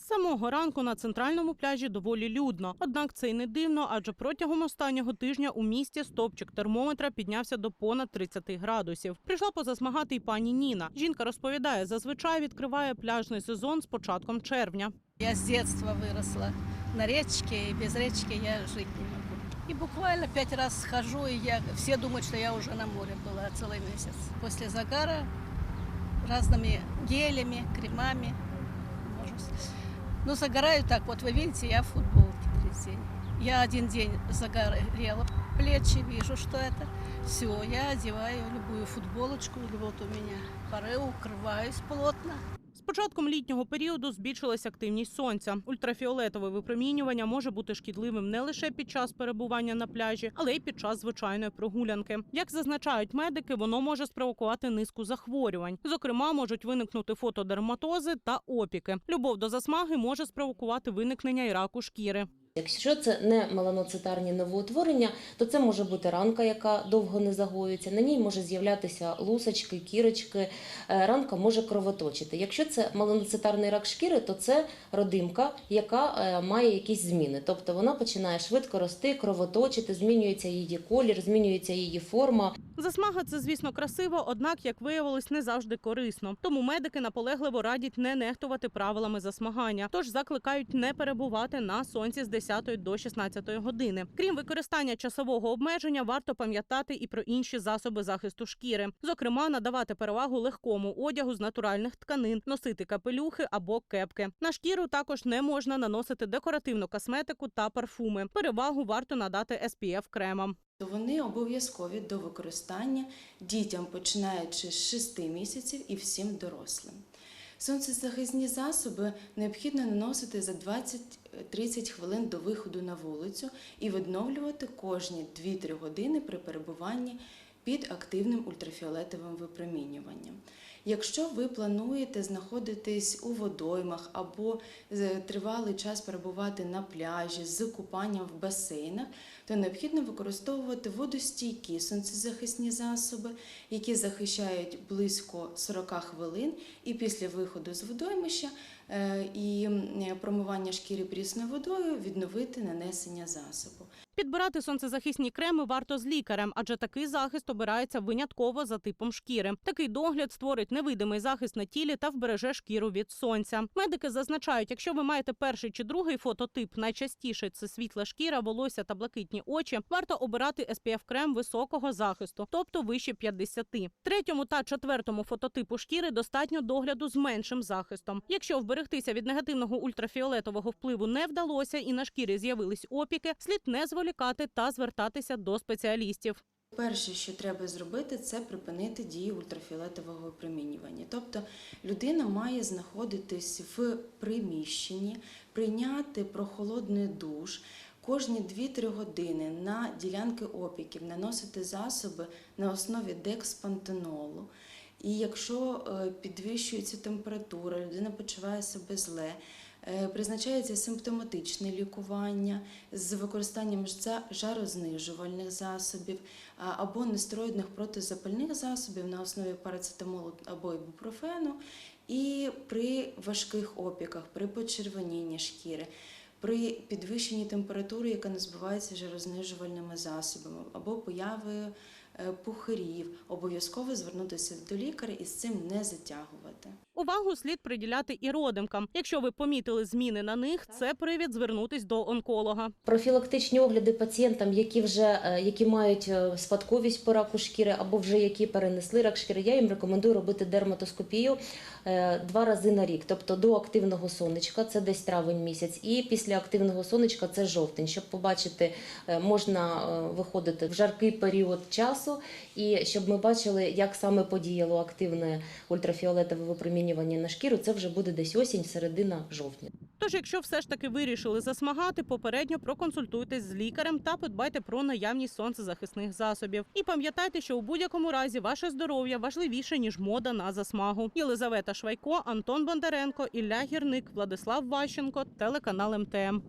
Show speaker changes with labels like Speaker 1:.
Speaker 1: З самого ранку на центральному пляжі доволі людно. Однак це й не дивно, адже протягом останнього тижня у місті стопчик термометра піднявся до понад 30 градусів. Прийшла позасмагати й пані Ніна. Жінка розповідає, зазвичай відкриває пляжний сезон з початком червня.
Speaker 2: Я с детства выросла на речке, и без речки я жить не могу. И буквально пять раз схожу, и я, все думают, что я уже на море была целый месяц. После загара разными гелями, кремами. Может, Ну, загораю так, вот вы видите, я в футболке третий день. Я один день загорела плечи, вижу, что это. Все, я одеваю любую футболочку, или вот у меня пары, укрываюсь плотно.
Speaker 1: Початком літнього періоду збільшилась активність сонця. Ультрафіолетове випромінювання може бути шкідливим не лише під час перебування на пляжі, але й під час звичайної прогулянки. Як зазначають медики, воно може спровокувати низку захворювань. Зокрема, можуть виникнути фотодерматози та опіки. Любов до засмаги може спровокувати виникнення і раку шкіри.
Speaker 3: Якщо це не меланоцитарні новоутворення, то це може бути ранка, яка довго не загоюється. На ній може з'являтися лусочки, кірочки. е, Ранка може кровоточити. Якщо це меланоцитарний рак шкіри, то це родимка, яка е, має якісь зміни. Тобто вона починає швидко рости, кровоточити, змінюється її колір, змінюється її форма.
Speaker 1: Засмага це, звісно, красиво, однак, як виявилось, не завжди корисно. Тому медики наполегливо радять не нехтувати правилами засмагання, тож закликають не перебувати на сонці з 10 до 16 години. Крім використання часового обмеження, варто пам'ятати і про інші засоби захисту шкіри, зокрема, надавати перевагу легкому одягу з натуральних тканин, носити капелюхи або кепки. На шкіру також не можна наносити декоративну косметику та парфуми. Перевагу варто надати SPF кремам.
Speaker 4: То вони обов'язкові до використання дітям, починаючи з 6 місяців і всім дорослим. Сонцезахисні засоби необхідно наносити за 20-30 хвилин до виходу на вулицю і відновлювати кожні 2-3 години при перебуванні під активним ультрафіолетовим випромінюванням. Якщо ви плануєте знаходитись у водоймах або тривалий час перебувати на пляжі з купанням в басейнах, то необхідно використовувати водостійкі сонцезахисні засоби, які захищають близько 40 хвилин, і після виходу з водоймища е, і промивання шкіри прісною водою відновити нанесення засобу.
Speaker 1: Підбирати сонцезахисні креми варто з лікарем, адже такий захист обирається винятково за типом шкіри. Такий догляд створить невидимий захист на тілі та вбереже шкіру від сонця. Медики зазначають, якщо ви маєте перший чи другий фототип, найчастіше це світла шкіра, волосся та блакитні очі, варто обирати SPF крем високого захисту, тобто вище 50. Третьому та четвертому фототипу шкіри достатньо догляду з меншим захистом. Якщо вберегтися від негативного ультрафіолетового впливу не вдалося і на шкірі з'явились опіки, слід не зволікати та звертатися до спеціалістів.
Speaker 4: Перше, що треба зробити, це припинити дію ультрафіолетового випромінювання. Тобто людина має знаходитись в приміщенні, прийняти прохолодний душ. Кожні 2-3 години на ділянки опіків наносити засоби на основі декспантенолу. І якщо е, підвищується температура, людина почуває себе зле, призначається симптоматичне лікування з використанням жарознижувальних засобів або нестероїдних протизапальних засобів на основі парацетамолу або ібупрофену. І при важких опіках, при почервонінні шкіри, при підвищенні температури, яка не збивається жарознижувальними засобами, або появою е, пухирів, обов'язково звернутися до лікаря і з цим не затягувати.
Speaker 1: Увагу слід приділяти і родимкам. Якщо ви помітили зміни на них, це привід звернутись до онколога.
Speaker 3: Профілактичні огляди пацієнтам, які вже е, які мають е, спадковість по раку шкіри або вже які перенесли рак шкіри, я їм рекомендую робити дерматоскопію е, два рази на рік, тобто до активного сонечка, це десь травень місяць, і після активного сонечка це жовтень. Щоб побачити, можна виходити в жаркий період часу, і щоб ми бачили, як саме подіяло активне ультрафіолетове випромінювання на шкіру, це вже буде десь осінь, середина жовтня.
Speaker 1: Тож, якщо все ж таки вирішили засмагати, попередньо проконсультуйтесь з лікарем та подбайте про наявність сонцезахисних засобів. І пам'ятайте, що у будь-якому разі ваше здоров'я важливіше ніж мода на засмагу. Єлизавета Швайко, Антон Бондаренко, Ілля Гірник, Владислав Ващенко, телеканал МТМ.